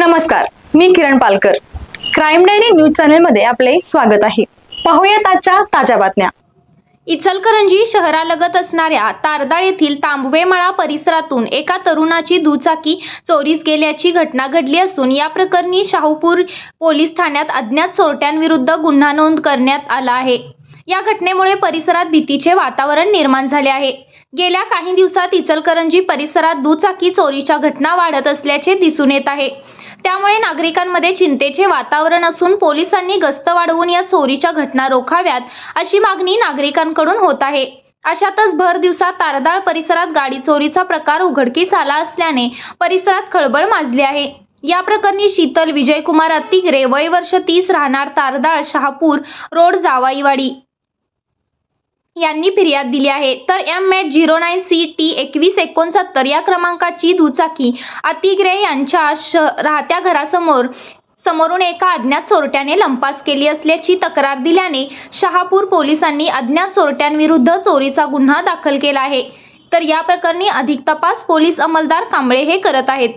नमस्कार मी Kiran Palkar. Crime diary news चॅनेलमध्ये आपले स्वागत आहे. पाहूयात आजच्या ताज्या बातम्या. इचलकरंजी शहरालगत असणाऱ्या तारदाळ येथील तांबवेमळा परिसरातून एका तरुणाची दुचाकी चोरीस गेल्याची घटना घडली असून या प्रकरणी शाहूपूर पोलीस ठाण्यात अज्ञात चोरट्यांविरुद्ध गुन्हा नोंद करण्यात आला आहे. या घटनेमुळे परिसरात भीतीचे वातावरण निर्माण झाले आहे. गेल्या काही दिवसात इचलकरंजी परिसरात दुचाकी चोरीच्या घटना वाढत असल्याचे दिसून येत आहे. त्यामुळे नागरिकांमध्ये चिंतेचे वातावरण असून पोलिसांनी गस्त वाढवून या चोरीच्या घटना रोखाव्यात अशी मागणी नागरिकांकडून होत आहे. अशातच भर दिवसात तारदाळ परिसरात गाडी चोरीचा प्रकार उघडकीस आला असल्याने परिसरात खळबळ माजली आहे. या प्रकरणी शीतल विजयकुमार अत्तिगरे वय वर्ष तीस राहणार तारदाळ शहापूर रोड जावाईवाडी. यांनी फिर्याद दिली आहे. तर M H zero nine C T एकवीस एकोणसत्तर या क्रमांकाची दुचाकी अतिग्रे यांच्या श राहत्या घरासमोर समोरून एका अज्ञात चोरट्याने लंपास केली असल्याची तक्रार दिल्याने शहापूर पोलिसांनी अज्ञात चोरट्यांविरुद्ध चोरीचा गुन्हा दाखल केला आहे. तर या प्रकरणी अधिक तपास पोलीस अंमलदार कांबळे हे करत आहेत.